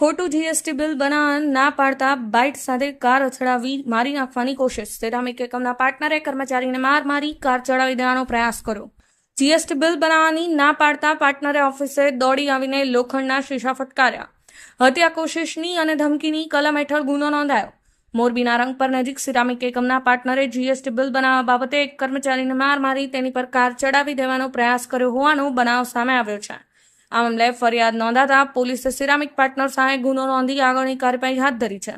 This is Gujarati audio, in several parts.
ખોટું જીએસટી બિલ બનાવવા ના પાડતા બાઇટ સાથે કાર અથડાવી મારી નાખવાની કોશિશ. સિરામિક એકમના પાર્ટનરે કર્મચારીને માર મારી કાર ચડાવી દેવાનો પ્રયાસ કર્યો. જીએસટી બિલ બનાવવાની ના પાડતા પાર્ટનરે ઓફિસે દોડી આવીને લોખંડના શીશા ફટકાર્યા. હત્યા કોશિશની અને ધમકીની કલમ હેઠળ ગુનો નોંધાયો. મોરબીના રંગપર નજીક સિરામિક એકમના પાર્ટનરે જીએસટી બિલ બનાવવા બાબતે એક કર્મચારીને માર મારી તેની પર કાર ચડાવી દેવાનો પ્રયાસ કર્યો હોવાનો બનાવ સામે આવ્યો છે. આ મામલે ફરિયાદ નોંધાતા પોલીસે સિરામિક પાર્ટનર સામે ગુનો નોંધી આગળની કાર્યવાહી હાથ ધરી છે.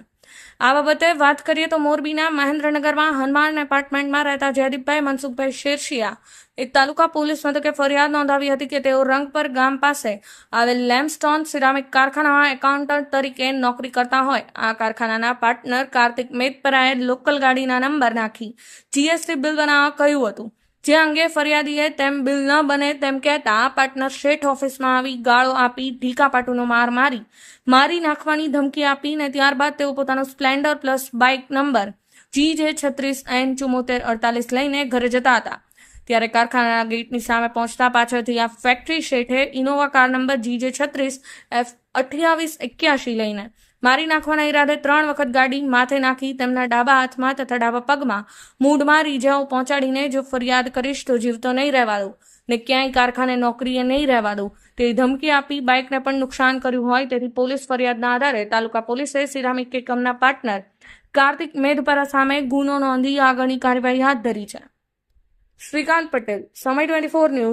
આ બાબતે વાત કરીએ તો મોરબીના મહેન્દ્રનગરમાં હનુમાન એપાર્ટમેન્ટમાં રહેતા જયદીપભાઈ મનસુખભાઈ શેરશિયા, એક તાલુકા પોલીસ મથકે ફરિયાદ નોંધાવી હતી કે તેઓ રંગપર ગામ પાસે આવેલ લેમ્પસ્ટોન સિરામિક કારખાનામાં એકાઉન્ટન્ટ તરીકે નોકરી કરતા હોય. આ કારખાનાના પાર્ટનર કાર્તિક મેદપરાએ લોકલ ગાડીના નંબર નાખી જીએસટી બિલ બનાવવા કહ્યું હતું. જે અંગે ફરિયાદીએ તેમ બિલ ન બને તેમ કહેતા પાર્ટનર શેઠ ઓફિસમાં આવી ગાળો આપી ઢીકા પાટુનો માર મારી મારી નાખવાની ધમકી આપી ને ત્યારબાદ તેઓ પોતાનો Splendor plus bike number G J છત્રીસ એન ચુમ્મોતેર અડતાલીસ લઈને ઘરે જતા હતા. ત્યારે કારખાનાના ગેટની સામે પહોંચતા પાછળથી આ ફેક્ટરી શેઠે Innova car number G J છત્રીસ એફ અઠ્યાવીસ એક્યાસી લઈને મારી નાખવાના ઈરાદે ત્રણ વખત ગાડી માથે નાખી, તેમના ડાબા હાથમાં તથા ડાબા પગમાં મૂઢમાં રીજાઓ પહોંચાડીને જો ફરિયાદ કરીશ તો જીવતો નહીં રહેવા દઉં ને ક્યાંય કારખાને નોકરીએ નહીં રહેવા દઉં તેવી ધમકી આપી, બાઇકને પણ નુકસાન કર્યું હોય તેથી પોલીસ ફરિયાદના આધારે તાલુકા પોલીસે સિરામિક એકમના પાર્ટનર કાર્તિક મેધપરા સામે ગુનો નોંધી આગળની કાર્યવાહી હાથ ધરી છે. શ્રીકાંત પટેલ સમય ટ્વેન્ટી ફોર ન્યૂઝ